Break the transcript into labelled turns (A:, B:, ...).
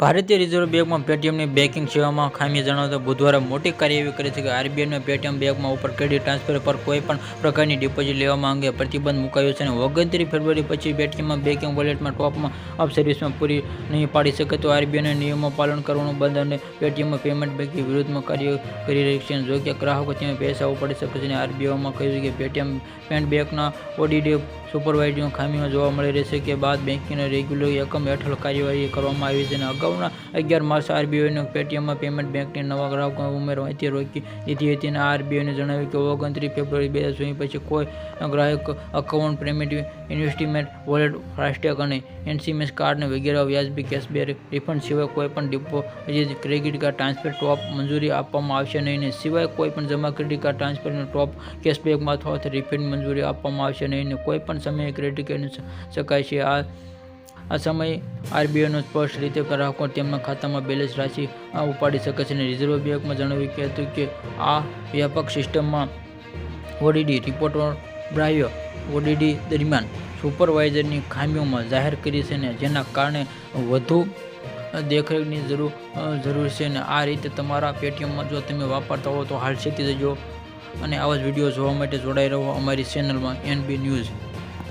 A: ભારતીય રિઝર્વ બેંકમાં પેટીએમની બેંકિંગ સેવામાં ખામી જણાવતા બુધવારે મોટી કાર્યવાહી કરી છે કે આરબીઆઈના પેટીએમ બેંકમાં ઉપર ક્રેડિટ ટ્રાન્સફર પર કોઈ પણ પ્રકારની ડિપોઝિટ લેવામાં અંગે પ્રતિબંધ મુકાયો છે અને ઓગણત્રીસ ફેબ્રુઆરી પછી પેટીએમમાં બેંકિંગ વોલેટમાં ટોપમાં અપ સર્વિસમાં પૂરી નહીં પાડી શકે તો આરબીઆઈના નિયમો પાલન કરવાનું બંધ અને પેટીએમમાં પેમેન્ટ બેંકિંગ વિરુદ્ધમાં કાર્ય કરી રહી છે જો કે ગ્રાહકો ત્યાં પૈસા ઉપાડી શકે છે. અને આરબીઆઈમાં કહ્યું કે પેટીએમ પેમેન્ટ બેંકના ઓડીડી સુપરવાઇઝરની ખામીઓ જોવા મળી રહી છે કે બાદ બેંકિંગના રેગ્યુલર એકમ હેઠળ કાર્યવાહી કરવામાં આવી છે અને અગાઉના અગિયાર માર્ચ આરબીઆઈનો પેટીએમમાં પેમેન્ટ બેંકની નવા ગ્રાહકો ઉમેરવાથી રોકી દીધી હતી અને આરબીઆઈને જણાવ્યું કે ઓગણત્રીસ ફેબ્રુઆરી બે હજાર પછી કોઈ ગ્રાહક account payment investment wallet FASTag અને એનસીએમએસ કાર્ડ અને વગેરે વ્યાજબી કેશબેક રિફંડ સિવાય કોઈપણ deposit credit card transfer top મંજૂરી આપવામાં આવશે નહીં ને સિવાય કોઈપણ જમા ક્રેડિટ કાર્ડ ટ્રાન્સફરનો ટોપ કેશબેકમાં અથવા રિફંડ મંજૂરી આપવામાં આવશે નહીં ને કોઈ પણ સમયે ક્રેડિટ કરી શકાય છે. આ આ સમયે આરબીઆઈનો સ્પષ્ટ રીતે ગ્રાહકો તેમના ખાતામાં બેલેન્સ રાશિ ઉપાડી શકે છે. અને રિઝર્વ બેંકમાં જણાવ્યું હતું કે આ વ્યાપક સિસ્ટમમાં ઓડીડી રિપોર્ટ બ્રાહ્ય ઓડીડી દરમિયાન સુપરવાઇઝરની ખામીઓમાં જાહેર કરી છે ને, જેના કારણે વધુ દેખરેખની જરૂર જરૂર છે અને આ રીતે તમારા પેટીએમમાં જો તમે વાપરતા હો તો હાલ શીખી જજો અને આવા જ વીડિયો જોવા માટે જોડાઈ રહો અમારી ચેનલમાં એનબી ન્યૂઝ